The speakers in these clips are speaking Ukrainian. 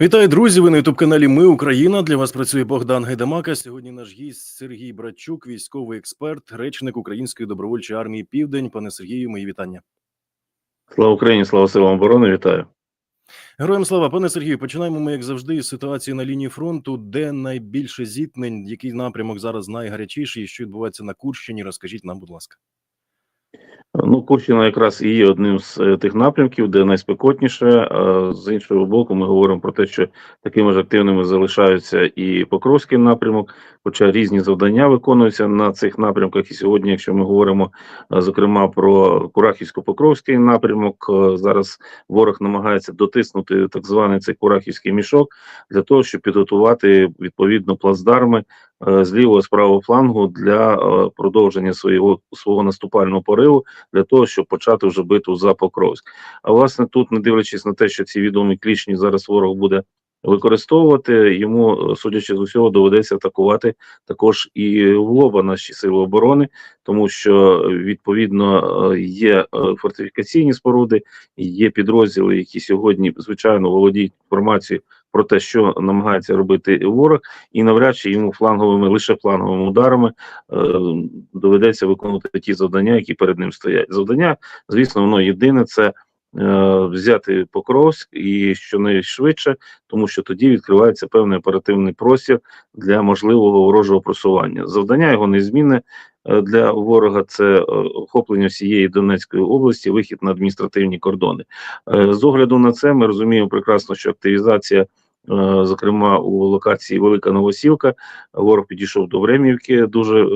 Вітаю, друзі! Ви на ютуб каналі Ми Україна. Для вас працює Богдан Гайдамака. Сьогодні наш гість Сергій Братчук, військовий експерт, речник Української добровольчої армії Південь. Пане Сергію, мої вітання. Слава Україні, слава силам оборони, вітаю. Героям слава, пане Сергію. Починаємо ми, як завжди, із ситуації на лінії фронту, де найбільше зіткнень, який напрямок зараз найгарячіший, і що відбувається на Курщині. Розкажіть нам, будь ласка. Ну, Курщина якраз і є одним з е, тих напрямків, де найспекотніше. З іншого боку, ми говоримо про те, що такими ж активними залишаються і Покровський напрямок, хоча різні завдання виконуються на цих напрямках. І сьогодні, якщо ми говоримо е, зокрема про Курахівсько-Покровський напрямок, е, зараз ворог намагається дотиснути так званий цей Курахівський мішок для того, щоб підготувати відповідно плацдарми е, з лівого з правого флангу для е, продовження свого свого наступального пориву для того, щоб почати вже битву за Покровськ. А власне тут, не дивлячись на те, що ці відомі клічні зараз ворог буде використовувати, йому, е, судячи з усього, доведеться атакувати також і в лоба наші сили оборони, тому що е, відповідно е, є е, фортифікаційні споруди, є підрозділи, які сьогодні звичайно володіють інформацією про те, що намагається робити ворог, і навряд чи йому фланговими лише фланговими ударами е, доведеться виконувати ті завдання, які перед ним стоять. Завдання, звісно, воно єдине це. Е, Взяти Покровськ і щонайшвидше, тому що тоді відкривається певний оперативний простір для можливого ворожого просування. Завдання його незмінне е, для ворога це е, охоплення всієї Донецької області, вихід на адміністративні кордони. З огляду на це ми розуміємо прекрасно, що активізація. Зокрема, у локації Велика Новосілка ворог підійшов до Времівки дуже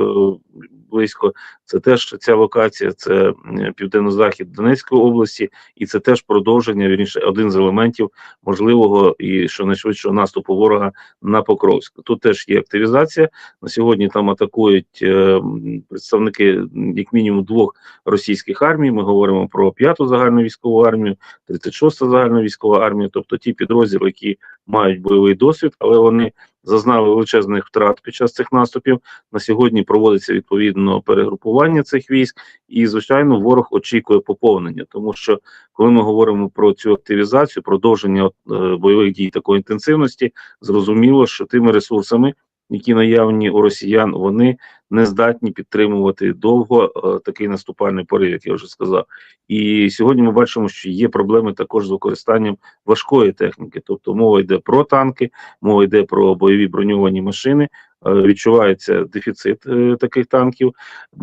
близько. Це теж ця локація, це південно-захід Донецької області, і це теж продовження вірніше, один з елементів можливого і що найшвидшого наступу ворога на Покровськ. Тут теж є активізація. На сьогодні там атакують е, представники як мінімум двох російських армій. Ми говоримо про п'яту загальну військову армію, 36-та загальна військова армія, тобто ті підрозділи, які мають бойовий досвід, але вони зазнали величезних втрат під час цих наступів. На сьогодні проводиться відповідно перегрупування цих військ, і звичайно, ворог очікує поповнення, тому що коли ми говоримо про цю активізацію, продовження е, бойових дій такої інтенсивності, зрозуміло, що тими ресурсами, які наявні у росіян, вони не здатні підтримувати довго е, такий наступальний порив, як я вже сказав. І сьогодні ми бачимо, що є проблеми також з використанням важкої техніки, тобто мова йде про танки, мова йде про бойові броньовані машини. Е, Відчувається дефіцит е, таких танків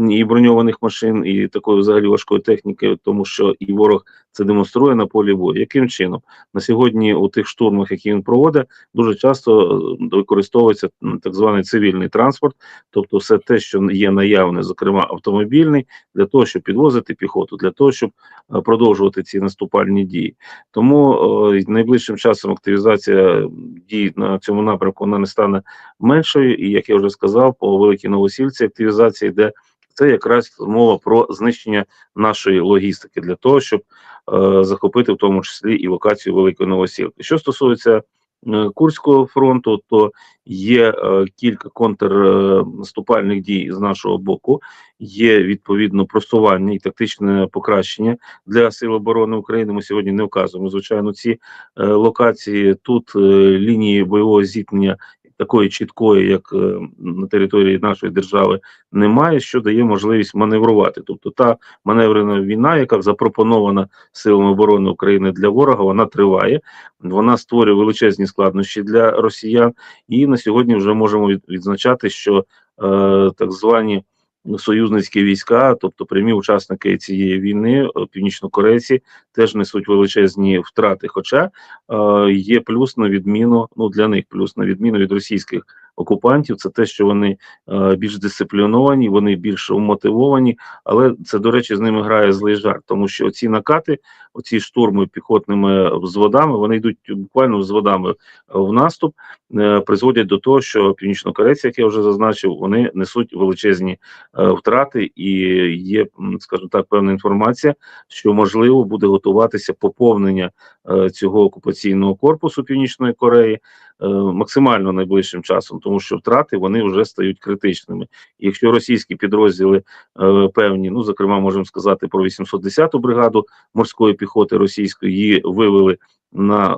і броньованих машин, і такої взагалі важкої техніки, тому що і ворог це демонструє на полі бою. Яким чином на сьогодні у тих штурмах, які він проводить, дуже часто е, використовується так званий цивільний транспорт, тобто все те, що є наявне, зокрема автомобільний, для того, щоб підвозити піхоту, для того, щоб продовжувати ці наступальні дії. Тому е, найближчим часом активізація дій на цьому напрямку вона не стане меншою. І як я вже сказав, по великій новосільці активізація йде. Це якраз мова про знищення нашої логістики для того, щоб е, захопити в тому числі і локацію Великої Новосілки. Що стосується е, Курського фронту, то є е, кілька контрнаступальних дій з нашого боку. Є відповідно просування і тактичне покращення для сил оборони України. Ми сьогодні не вказуємо звичайно ці е, локації. Тут е, лінії бойового зіткнення такої чіткої, як е, на території нашої держави, немає, що дає можливість маневрувати. Тобто та маневрена війна, яка запропонована силами оборони України для ворога, вона триває, вона створює величезні складнощі для росіян, і на сьогодні вже можемо відзначати, що е, так звані союзницькі війська, тобто прямі учасники цієї війни, е, північнокорейці, теж несуть величезні втрати. Хоча е, є плюс на відміну, ну для них плюс на відміну від російських окупантів, це те, що вони е, більш дисципліновані, вони більш умотивовані, але це, до речі, з ними грає злий жарт, тому що оці накати, оці штурми піхотними взводами, вони йдуть буквально взводами в наступ, е, призводять до того, що північнокорейці, як я вже зазначив, вони несуть величезні е, втрати, і є, скажімо так, певна інформація, що можливо буде готуватися поповнення цього окупаційного корпусу Північної Кореї максимально найближчим часом, тому що втрати вони вже стають критичними. Якщо російські підрозділи е, певні, ну зокрема, можемо сказати про 810-ту бригаду морської піхоти російської, її вивели на е,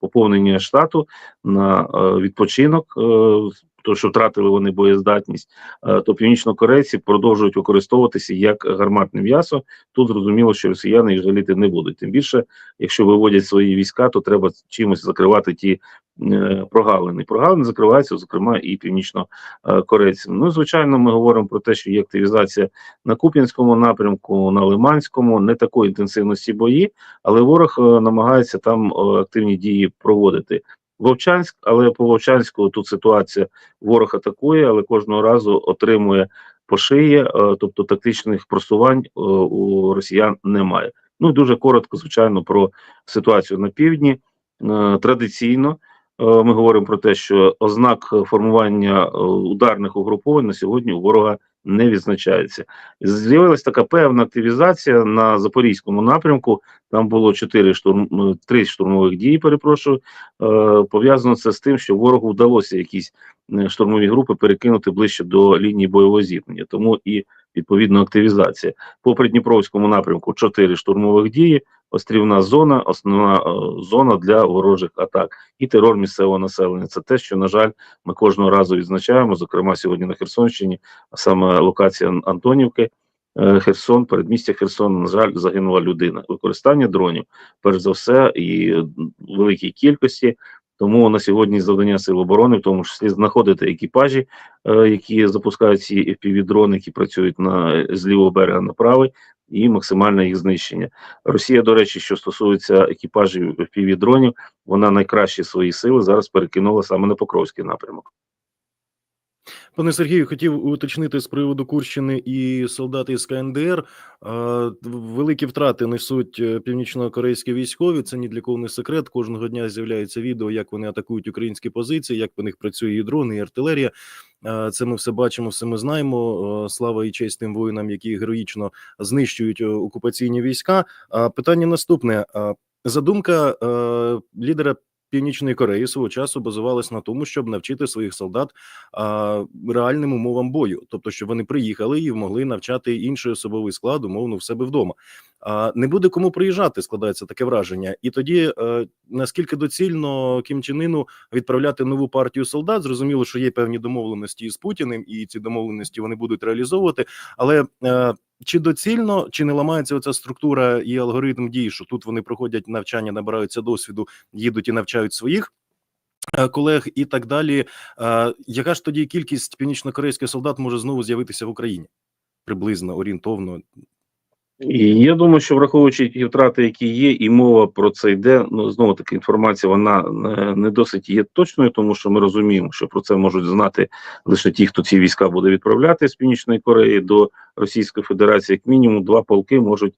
поповнення штату, на е, відпочинок. Е, то, що втратили вони боєздатність, е, то північнокорейці продовжують використовуватися як гарматне м'ясо. Тут зрозуміло, що росіяни їх жаліти не будуть. Тим більше, якщо виводять свої війська, то треба чимось закривати ті е, прогалини. Прогалини закриваються, зокрема, і північнокорейцям. Ну, звичайно, ми говоримо про те, що є активізація на Куп'янському напрямку, на Лиманському, не такої інтенсивності бої, але ворог е, намагається там активні дії проводити. Вовчанськ, але по Вовчанську тут ситуація ворог атакує, але кожного разу отримує по шиї, е, тобто тактичних просувань е, у росіян немає. Ну і дуже коротко, звичайно, про ситуацію на півдні. Е, Традиційно ми говоримо про те, що ознак формування ударних угруповань на сьогодні у ворога не відзначається. З'явилася така певна активізація на запорізькому напрямку. Там було чотири штурм, три штурмових дії. Перепрошую, Е, пов'язано це з тим, що ворогу вдалося якісь е, штурмові групи перекинути ближче до лінії бойового зіткнення. Тому і відповідно активізація по Придніпровському напрямку чотири штурмових дії, острівна зона, основна е, зона для ворожих атак і терор місцевого населення. Це те, що на жаль, ми кожного разу відзначаємо. Зокрема, сьогодні на Херсонщині, а саме локація Антонівки. е, Херсон, передмістя Херсона, на жаль, загинула людина. Використання дронів, перш за все, і великій кількості. Тому на сьогодні завдання сил оборони, в тому числі знаходити екіпажі, е, які запускають ці FPV-дрони, які працюють на з лівого берега на правий, і максимальне їх знищення. Росія, до речі, що стосується екіпажів FPV-дронів, вона найкращі свої сили зараз перекинула саме на Покровський напрямок. Пане Сергію, хотів уточнити з приводу Курщини і солдати з КНДР. Великі втрати несуть е, північно-корейські військові. Це ні для кого не секрет. Кожного дня з'являється відео, як вони атакують українські позиції, як по них працює і дрони, і артилерія. Це ми все бачимо, все ми знаємо. Слава і честь тим воїнам, які героїчно знищують е, окупаційні війська. Питання наступне: задумка е, лідера. Північної Кореї свого часу базувалась на тому, щоб навчити своїх солдат а, реальним умовам бою, тобто, щоб вони приїхали і могли навчати інший особовий склад умовно в себе вдома. Не буде кому приїжджати, складається таке враження. І тоді е, наскільки доцільно Кім Чен Іну відправляти нову партію солдат, зрозуміло, що є певні домовленості з Путіним, і ці домовленості вони будуть реалізовувати. Але е, чи доцільно, чи не ламається оця структура і алгоритм дій, що тут вони проходять навчання, набираються досвіду, їдуть і навчають своїх. е, Колег і так далі. Яка ж тоді кількість північно-корейських солдат може знову з'явитися в Україні? Приблизно орієнтовно. Я думаю, що враховуючи ті втрати, які є, і мова про це йде. Ну знову таки інформація вона е, не досить є точною, тому що ми розуміємо, що про це можуть знати лише ті, хто ці війська буде відправляти з північної Кореї до Російської Федерації. Як мінімум, два полки можуть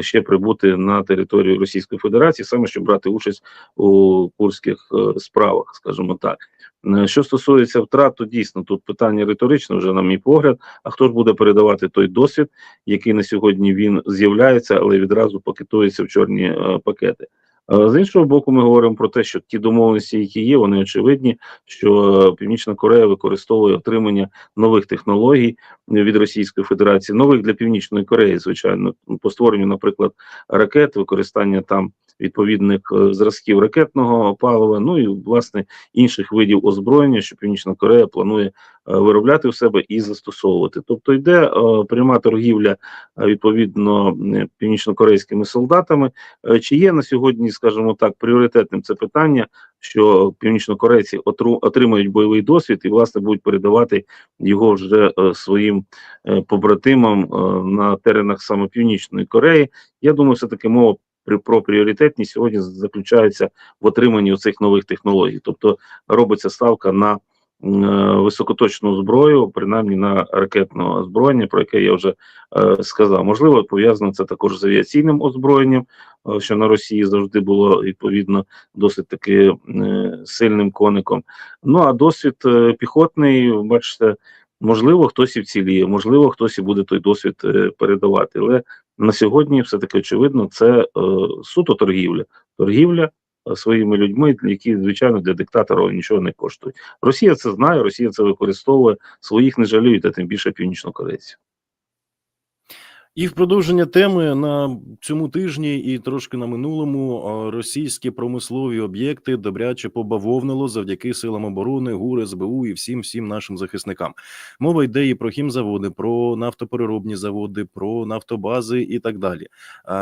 ще прибути на територію Російської Федерації, саме щоб брати участь у курських е, справах, скажімо так. Е, Що стосується втрат, то дійсно тут питання риторичне, вже на мій погляд. А хто ж буде передавати той досвід, який на сьогодні він з'являється, але відразу пакетується в чорні е, пакети. Е, З іншого боку, ми говоримо про те, що ті домовленості, які є, вони очевидні, що е, Північна Корея використовує отримання нових технологій від Російської Федерації, нових для Північної Кореї, звичайно, по створенню, наприклад, ракет, використання там відповідних е, зразків ракетного палива, ну і власне інших видів озброєння, що Північна Корея планує е, виробляти в себе і застосовувати. Тобто йде е, пряма торгівля відповідно північнокорейськими солдатами. Чи є на сьогодні, скажімо так, пріоритетним це питання, що північнокорейці отримають бойовий досвід і власне будуть передавати його вже своїм побратимам на теренах саме Північної Кореї? Я думаю, все таки мова про пріоритетність сьогодні заключається в отриманні цих нових технологій, тобто робиться ставка на е, високоточну зброю, принаймні на ракетне озброєння, про яке я вже е, сказав. Можливо, пов'язано це також з авіаційним озброєнням, е, що на Росії завжди було відповідно досить таки сильним коником. Ну а досвід піхотний, бачите. Можливо, хтось і вціліє, можливо, хтось і буде той досвід передавати. Але на сьогодні все таки очевидно, це е, суто торгівля. Торгівля е, своїми людьми, які звичайно для диктатора нічого не коштують. Росія це знає, Росія це використовує, своїх не жаліють, а тим більше північнокорейців. І в продовження теми на цьому тижні і трошки на минулому російські промислові об'єкти добряче побавовнило завдяки силам оборони, ГУР, СБУ і всім всім нашим захисникам. Мова йде і про хімзаводи, про нафтопереробні заводи, про нафтобази і так далі.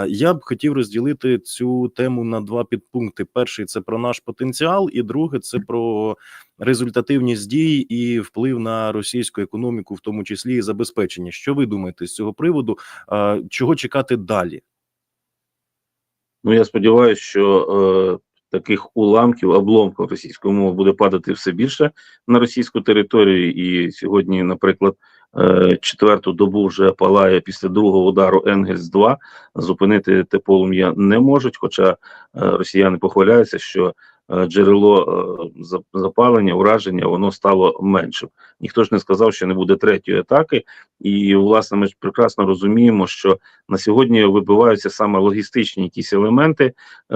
Я б хотів розділити цю тему на два підпункти: перший це про наш потенціал, і друге це про результативність дій і вплив на російську економіку, в тому числі і забезпечення. Що ви думаєте з цього приводу? Чого чекати далі? Ну я сподіваюся, що е, таких уламків, обломків російської мови буде падати все більше на російську територію. І сьогодні, наприклад, е, четверту добу вже палає після другого удару Енгельс 2 Зупинити те полум'я не можуть. Хоча е, росіяни похваляються, що джерело е, запалення, ураження, воно стало меншим. Ніхто ж не сказав, що не буде третьої атаки. І власне ми ж прекрасно розуміємо, що на сьогодні вибиваються саме логістичні якісь елементи е,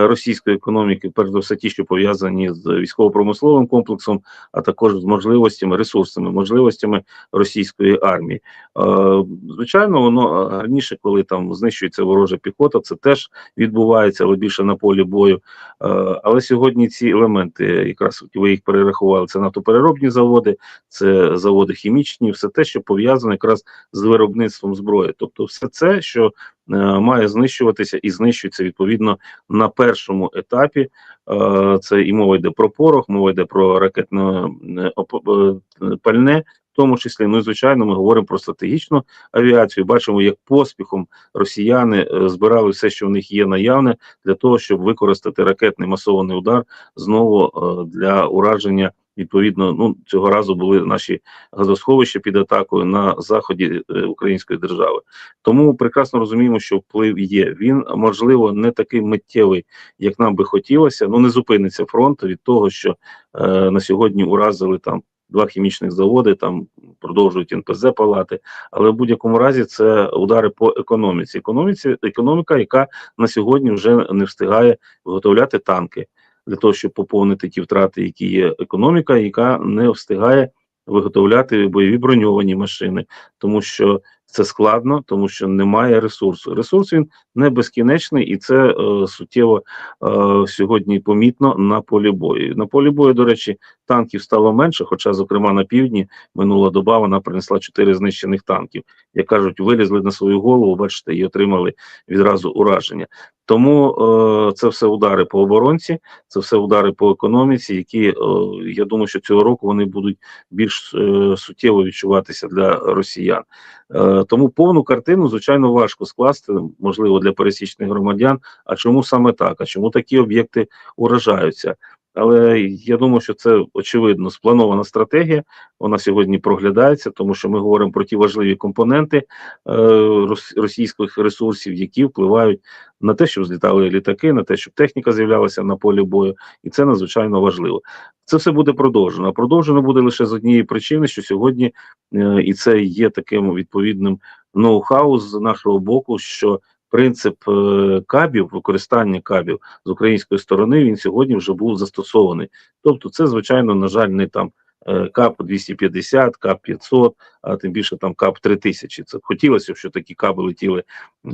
російської економіки, все ті, що пов'язані з військово-промисловим комплексом, а також з можливостями, ресурсами, можливостями російської армії. Е, Звичайно, воно е, раніше, коли там знищується ворожа піхота, це теж відбувається, але більше на полі бою. Е, Але сьогодні ці елементи, якраз ви їх перерахували, це нафтопереробні заводи, це заводи хімічні, все те, що пов'язано якраз з виробництвом зброї. Тобто, все це, що е, має знищуватися і знищується відповідно на першому етапі. Е, це і мова йде про порох, мова йде про ракетне е, пальне. Тому числі, ну і звичайно, ми говоримо про стратегічну авіацію. Бачимо, як поспіхом росіяни е, збирали все, що в них є наявне, для того, щоб використати ракетний масований удар знову е, для ураження. Відповідно, ну цього разу були наші газосховища під атакою на заході е, української держави. Тому прекрасно розуміємо, що вплив є. Він можливо не такий миттєвий, як нам би хотілося. Ну не зупиниться фронт від того, що е, на сьогодні уразили там два хімічних заводи, там продовжують НПЗ палати. Але в будь-якому разі це удари по економіці. Економіці економіка, яка на сьогодні вже не встигає виготовляти танки для того, щоб поповнити ті втрати, які є економіка, яка не встигає виготовляти бойові броньовані машини, тому що це складно, тому що немає ресурсу. Ресурс він не безкінечний, і це е, суттєво е, сьогодні помітно на полі бою. На полі бою, до речі, танків стало менше. Хоча, зокрема, на півдні минула доба вона принесла чотири знищених танків. Як кажуть, вилізли на свою голову, бачите, і отримали відразу ураження. Тому е, це все удари по оборонці, це все удари по економіці, які е, я думаю, що цього року вони будуть більш е, суттєво відчуватися для росіян. Е, тому повну картину, звичайно, важко скласти, можливо, для пересічних громадян. А чому саме так? А чому такі об'єкти уражаються? Але я думаю, що це очевидно спланована стратегія. Вона сьогодні проглядається, тому що ми говоримо про ті важливі компоненти е, російських ресурсів, які впливають на те, щоб злітали літаки, на те, щоб техніка з'являлася на полі бою, і це надзвичайно важливо. Це все буде продовжено. Продовжено буде лише з однієї причини, що сьогодні е, і це є таким відповідним ноу-хау з нашого боку, що принцип е, кабів, використання кабів з української сторони, він сьогодні вже був застосований. Тобто, це звичайно, на жаль, не там. Е, КАП 250, КАП 500, а тим більше там КАП 3000. Це хотілося, щоб такі каби летіли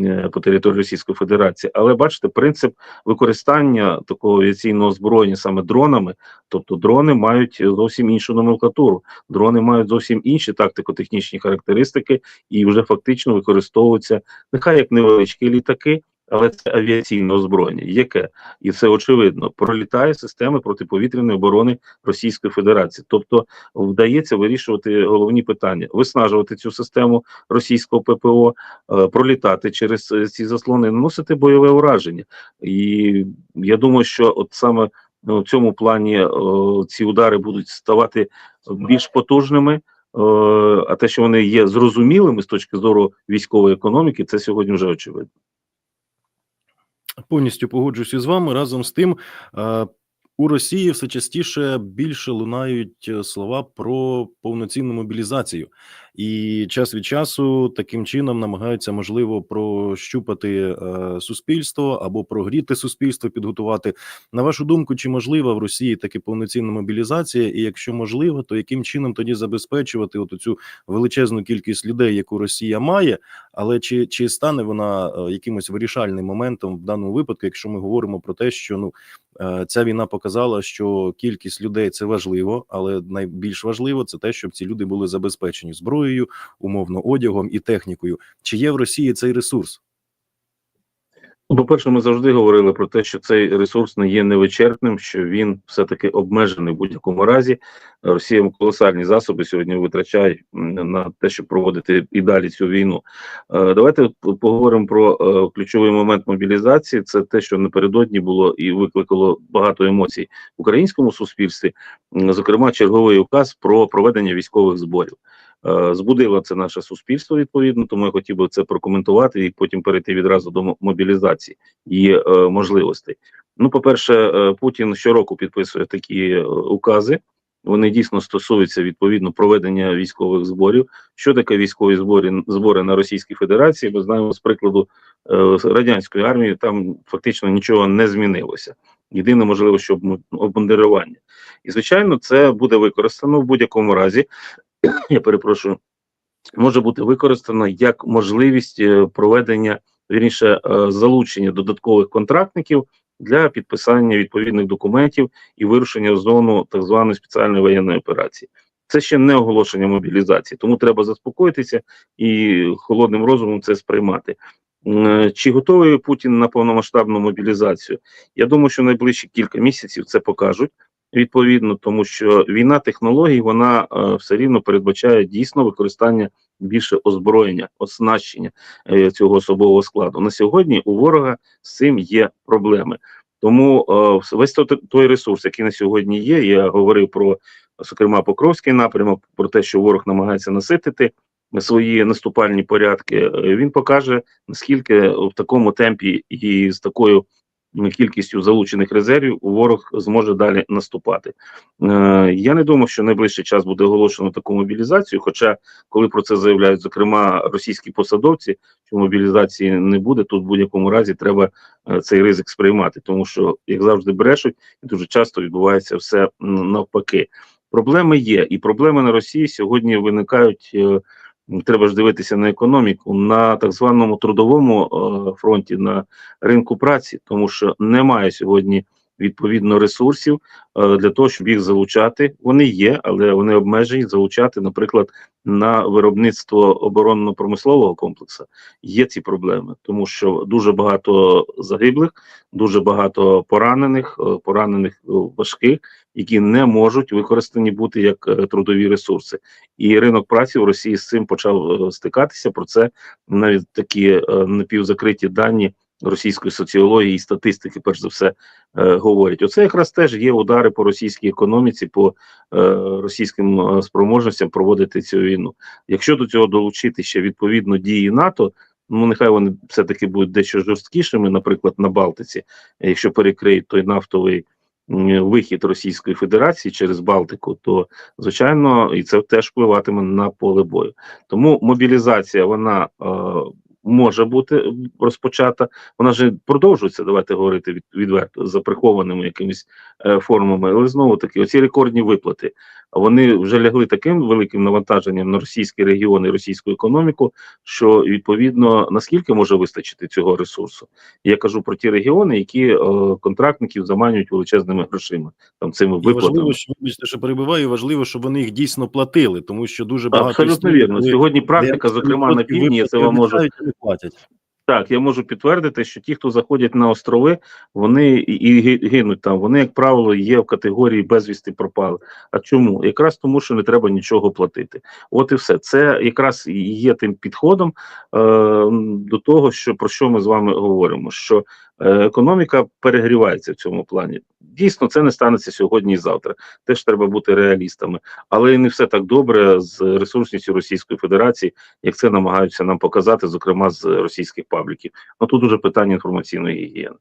е, по території Російської Федерації. Але бачите, принцип використання такого авіаційного озброєння саме дронами, тобто дрони мають зовсім іншу номенклатуру, дрони мають зовсім інші тактико-технічні характеристики і вже фактично використовуються нехай як невеличкі літаки. Але це авіаційне озброєння, яке і це очевидно пролітає системи протиповітряної оборони Російської Федерації. Тобто вдається вирішувати головні питання: виснажувати цю систему російського ППО, е, пролітати через е, ці заслони, наносити бойове ураження. І я думаю, що от саме ну, в цьому плані е, ці удари будуть ставати більш потужними. А те, що вони є зрозумілими з точки зору військової економіки, це сьогодні вже очевидно. Повністю погоджуюсь із вами. Разом з тим, е, у Росії все частіше більше лунають е, слова про повноцінну мобілізацію. І час від часу таким чином намагаються можливо прощупати е, суспільство або прогріти суспільство, підготувати. На вашу думку, чи можлива в Росії таки повноцінна мобілізація? І якщо можливо, то яким чином тоді забезпечувати от цю величезну кількість людей, яку Росія має, але чи, чи стане вона е, якимось вирішальним моментом в даному випадку, якщо ми говоримо про те, що ну е, ця війна показала, що кількість людей це важливо, але найбільш важливо це те, щоб ці люди були забезпечені зброєю, умовно одягом і технікою. Чи є в Росії цей ресурс? Ну, По-перше, ми завжди говорили про те, що цей ресурс не є невичерпним, що він все-таки обмежений в будь-якому разі. Росія колосальні засоби сьогодні витрачає на те, щоб проводити і далі цю війну. Е, Давайте поговоримо про е, ключовий момент мобілізації. Це те, що напередодні було і викликало багато емоцій в українському суспільстві, зокрема, черговий указ про проведення військових зборів. Е, Збудило це наше суспільство відповідно, тому я хотів би це прокоментувати і потім перейти відразу до мобілізації її е, можливостей. Ну, по-перше, е, Путін щороку підписує такі укази. Вони дійсно стосуються відповідно проведення військових зборів. Що таке військові збори збори на Російській Федерації? Ми знаємо з прикладу радянської армії, там фактично нічого не змінилося. Єдине можливо, що обму- обмундирування. І звичайно, це буде використано в будь-якому разі я перепрошую, може бути використано як можливість е, проведення вірніше е, залучення додаткових контрактників для підписання відповідних документів і вирушення в зону так званої спеціальної воєнної операції. Це ще не оголошення мобілізації, тому треба заспокоїтися і холодним розумом це сприймати. Чи готовий Путін на повномасштабну мобілізацію? Я думаю, що найближчі кілька місяців це покажуть відповідно, тому що війна технологій вона е, все рівно передбачає дійсно використання більше озброєння, оснащення е, цього особового складу. На сьогодні у ворога з цим є проблеми. Тому е, весь той, ресурс, який на сьогодні є, я говорив про зокрема Покровський напрямок, про те, що ворог намагається наситити свої наступальні порядки. е, Він покаже наскільки в такому темпі і з такою кількістю залучених резервів ворог зможе далі наступати. Е, я не думаю, що найближчий час буде оголошено таку мобілізацію. Хоча, коли про це заявляють, зокрема російські посадовці, що мобілізації не буде, тут в будь-якому разі треба е, цей ризик сприймати, тому що як завжди брешуть, і дуже часто відбувається все навпаки. Проблеми є, і проблеми на Росії сьогодні виникають. е, Треба ж дивитися на економіку на так званому трудовому е, фронті на ринку праці, тому що немає сьогодні відповідно ресурсів е, для того, щоб їх залучати. Вони є, але вони обмежені залучати, наприклад, на виробництво оборонно-промислового комплексу. Є ці проблеми, тому що дуже багато загиблих, дуже багато поранених, е, поранених важких, які не можуть використані бути як е, трудові ресурси. І ринок праці в Росії з цим почав е, стикатися. Про це навіть такі е, напівзакриті дані російської соціології і статистики, перш за все, говорять. Оце якраз теж є удари по російській економіці, по російським спроможностям проводити цю війну. Якщо до цього долучити ще відповідно дії НАТО. Ну, нехай вони все-таки будуть дещо жорсткішими, наприклад, на Балтиці, якщо перекриють той нафтовий вихід Російської Федерації через Балтику, то звичайно і це теж впливатиме на поле бою. Тому мобілізація вона е, може бути розпочата. Вона ж продовжується. Давайте говорити від, відверто за прихованими якимись е, формами. Але знову таки, оці рекордні виплати вони вже лягли таким великим навантаженням на російські регіони, російську економіку, що відповідно наскільки може вистачити цього ресурсу. Я кажу про ті регіони, які е, контрактників заманюють величезними грошима, там цими І важливо, що вибачте, що перебиваю, важливо, щоб вони їх дійсно платили, тому що дуже багато Абсолютно вірно. Сьогодні практика, зокрема на 90% півдні, я це вам можу платять. Так, я можу підтвердити, що ті, хто заходять на острови, вони і, гинуть там. Вони, як правило, є в категорії безвісти пропали. А чому? Якраз тому, що не треба нічого платити. От і все. Це якраз є тим підходом е, до того, що про що ми з вами говоримо. Що економіка перегрівається в цьому плані. Дійсно, це не станеться сьогодні і завтра. Теж треба бути реалістами, але не все так добре з ресурсністю Російської Федерації, як це намагаються нам показати, зокрема з російських пабліків. Ну тут уже питання інформаційної гігієни.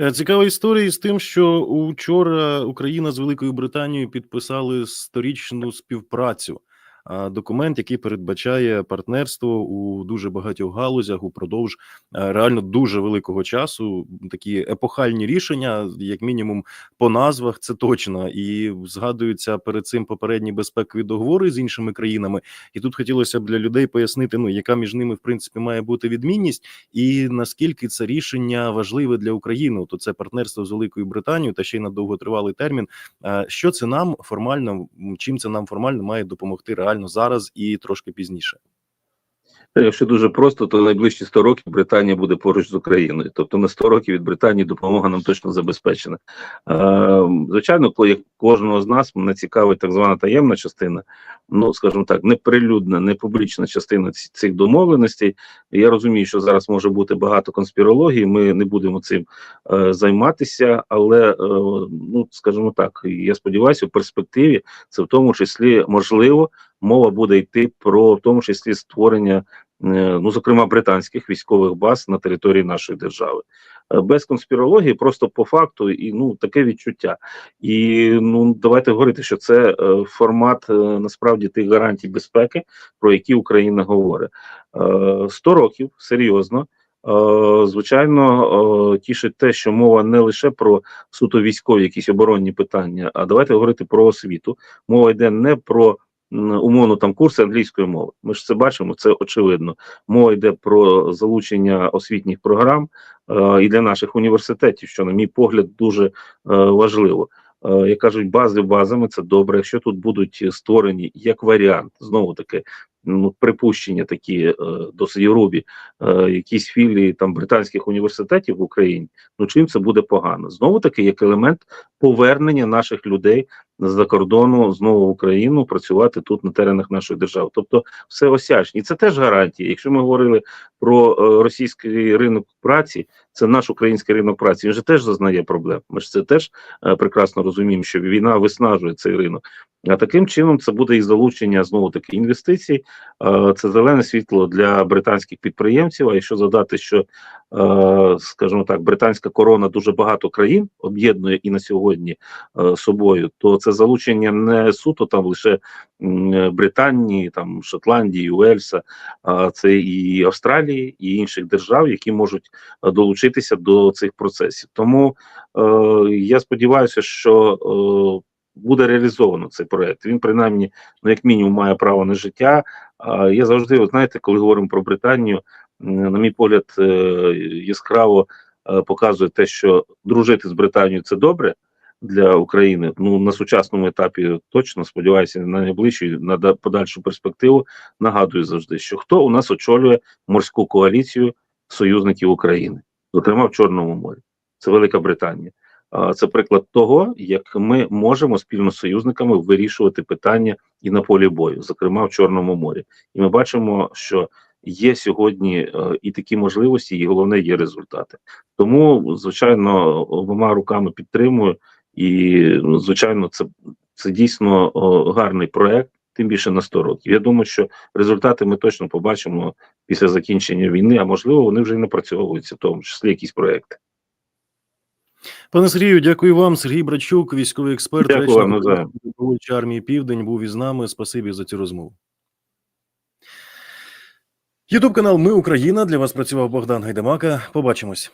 Е, Цікава історія з тим, що вчора Україна з Великою Британією підписали сторічну співпрацю. Документ, який передбачає партнерство у дуже багатьох галузях упродовж реально дуже великого часу. Такі епохальні рішення, як мінімум, по назвах це точно, і згадуються перед цим попередні безпекові договори з іншими країнами. І тут хотілося б для людей пояснити, ну яка між ними в принципі має бути відмінність, і наскільки це рішення важливе для України. То це партнерство з Великою Британією та ще й на довготривалий термін. Що це нам формально, чим це нам формально має допомогти реально зараз і трошки пізніше? Якщо дуже просто, то найближчі 100 років Британія буде поруч з Україною. Тобто на 100 років від Британії допомога нам точно забезпечена. Е, звичайно, коли кожного з нас мене цікавить так звана таємна частина, ну скажімо так, неприлюдна, не публічна частина цих домовленостей. Я розумію, що зараз може бути багато конспірології. Ми не будемо цим е, займатися, але е, ну скажімо так, я сподіваюся, в перспективі це в тому числі можливо мова буде йти про в тому числі створення, е, ну зокрема британських військових баз на території нашої держави. Е, Без конспірології, просто по факту, і ну таке відчуття. І ну давайте говорити, що це е, формат е, насправді тих гарантій безпеки, про які Україна говорить. Е, 100 років серйозно. Е, Звичайно, е, тішить те, що мова не лише про суто військові якісь оборонні питання, а давайте говорити про освіту. Мова йде не про умовно там курси англійської мови. Ми ж це бачимо, це очевидно. Мова йде про залучення освітніх програм е, і для наших університетів, що, на мій погляд, дуже е, важливо. Е, як кажуть, бази базами це добре. Якщо тут будуть створені як варіант, знову таки. Ну, припущення такі е, досить грубі, е, якісь філії там британських університетів в Україні. Ну чим це буде погано? Знову таки, як елемент повернення наших людей з-за кордону знову в Україну працювати тут на теренах нашої держави. Тобто все осячні. І це теж гарантія. Якщо ми говорили про е, російський ринок праці, це наш український ринок праці. Він же теж зазнає проблем. Ми ж це теж е, прекрасно розуміємо, що війна виснажує цей ринок. А таким чином це буде і залучення знову таки інвестицій. Е, Це зелене світло для британських підприємців. А якщо задати, що скажімо так, британська корона дуже багато країн об'єднує і на сьогодні е, собою, то це залучення не суто там лише Британії, там Шотландії, Уельса, а це і Австралії, і інших держав, які можуть е, долучитися до цих процесів. Тому е, я сподіваюся, що е, буде реалізовано цей проект. Він принаймні, ну як мінімум, має право на життя. Я завжди, знаєте, коли говоримо про Британію, на мій погляд, е, яскраво е, показує те, що дружити з Британією це добре для України. Ну на сучасному етапі точно сподіваюся, на найближчу на подальшу перспективу. Нагадую завжди, що хто у нас очолює морську коаліцію союзників України, зокрема в Чорному морі. Це Велика Британія. Це приклад того, як ми можемо спільно з союзниками вирішувати питання і на полі бою, зокрема в Чорному морі. І ми бачимо, що є сьогодні е, і такі можливості, і головне є результати. Тому, звичайно, обома руками підтримую, і ну, звичайно, це, це дійсно гарний проект. Тим більше на 100 років. Я думаю, що результати ми точно побачимо після закінчення війни, а можливо, вони вже і напрацьовуються, в тому числі якісь проекти. Пане Сергію, дякую вам. Сергій Брачук, військовий експерт, Дякую вам, армії Південь, був із нами. Спасибі за цю розмову. Ютуб канал Ми Україна. Для вас працював Богдан Гайдамака. Побачимось.